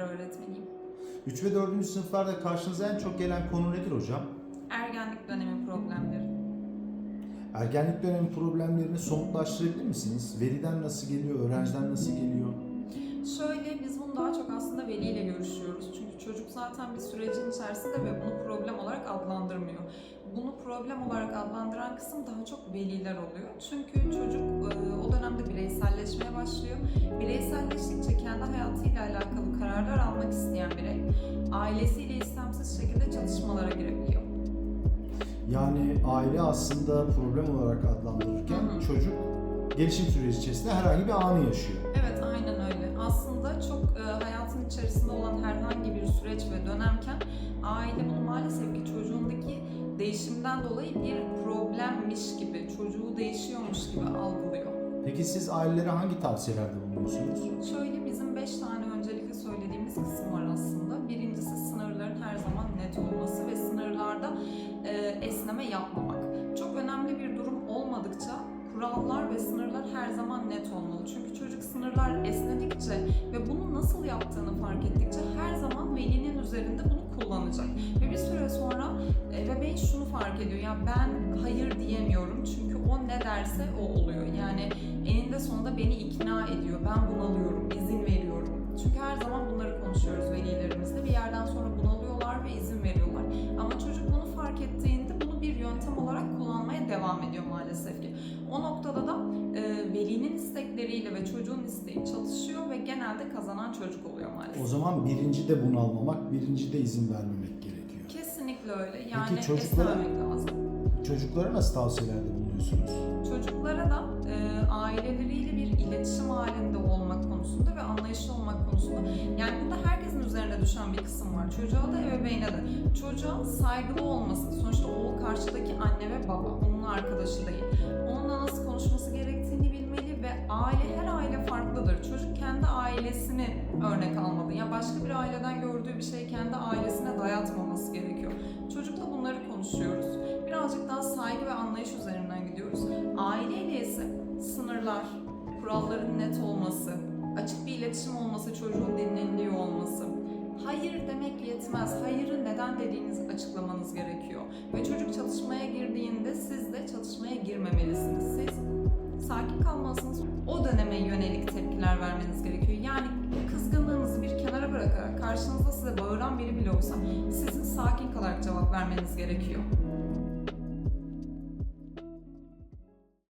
öğretmeniyim. 3 ve 4. sınıflarda karşınıza en çok gelen konu nedir hocam? Ergenlik dönemi problemleri. Ergenlik dönemi problemlerini somutlaştırabilir misiniz? Veliden nasıl geliyor, öğrenciden nasıl geliyor? Şöyle biz bunu daha çok aslında veliyle görüşüyoruz. Çünkü çocuk zaten bir sürecin içerisinde ve bunu problem olarak adlandırmıyor. Bunu problem olarak adlandıran kısım daha çok veliler oluyor. Çünkü çocuk e, o dönemde bireyselleşmeye başlıyor. Bireyselleştikçe kendi hayatıyla alakalı kararlar almak isteyen birey ailesiyle istemsiz şekilde çatışmalara girebiliyor. Yani aile aslında problem olarak adlandırırken Hı hı. çocuk gelişim süreci içerisinde herhangi bir anı yaşıyor. Evet aynen öyle. Aslında değişimden dolayı bir problemmiş gibi, çocuğu değişiyormuş gibi algılıyor. Peki siz ailelere hangi tavsiyelerde bulunuyorsunuz? Şöyle bizim beş tane öncelikle söylediğimiz kısım var aslında. Birincisi sınırların her zaman net olması ve sınırlarda e, esneme yapmamak. Çok önemli bir durum olmadıkça kurallar ve sınırlar her zaman net olmalı. Çünkü çocuk sınırlar esnedikçe ve bunu nasıl yaptığını fark ettikçe her zaman velinin üzerinde bunu kullanacak. Ve bir süre sonra e, bebeğin şunu fark ediyor. Ya ben hayır diyemiyorum çünkü o ne derse o oluyor. Yani eninde sonunda beni ikna ediyor. Ben bunalıyorum, izin veriyorum. Çünkü her zaman bunları konuşuyoruz velilerimizle. Bir yerden sonra bunalıyorlar ve izin veriyorlar. Ama çocuk bunu fark ettiğinde bunu bir yöntem olarak kullanmaya devam ediyor maalesef ki. O noktada da genelde kazanan çocuk oluyor maalesef. O zaman birinci de bunalmamak, birinci de izin vermemek gerekiyor. Kesinlikle öyle. Yani çocuklara- esnememek lazım. Çocuklara nasıl tavsiyelerde bulunuyorsunuz? Çocuklara da e, aileleriyle bir iletişim halinde olmak konusunda ve anlayışlı olmak konusunda yani burada herkesin üzerine düşen bir kısım var. Çocuğa da ebeveyne de. Çocuğa saygılı olması. Sonuçta o karşıdaki anne ve baba. Onun arkadaşı değil. Onunla nasıl konuşması gerektiğini ailesini örnek almalı. Ya başka bir aileden gördüğü bir şey kendi ailesine dayatmaması gerekiyor. Çocukla bunları konuşuyoruz. Birazcık daha saygı ve anlayış üzerinden gidiyoruz. Aileyle ise sınırlar, kuralların net olması, açık bir iletişim olması, çocuğun dinleniliyor olması. Hayır demek yetmez. Hayırı neden dediğinizi açıklamanız gerekiyor. Ve çocuk çalışmaya girdiğinde siz de çalışmaya girmemelisiniz. Siz sakin kalmalısınız. O döneme yönelik tepkiler vermeniz gerekiyor. Karşınızda size bağıran biri bile olsa sizin sakin kalarak cevap vermeniz gerekiyor.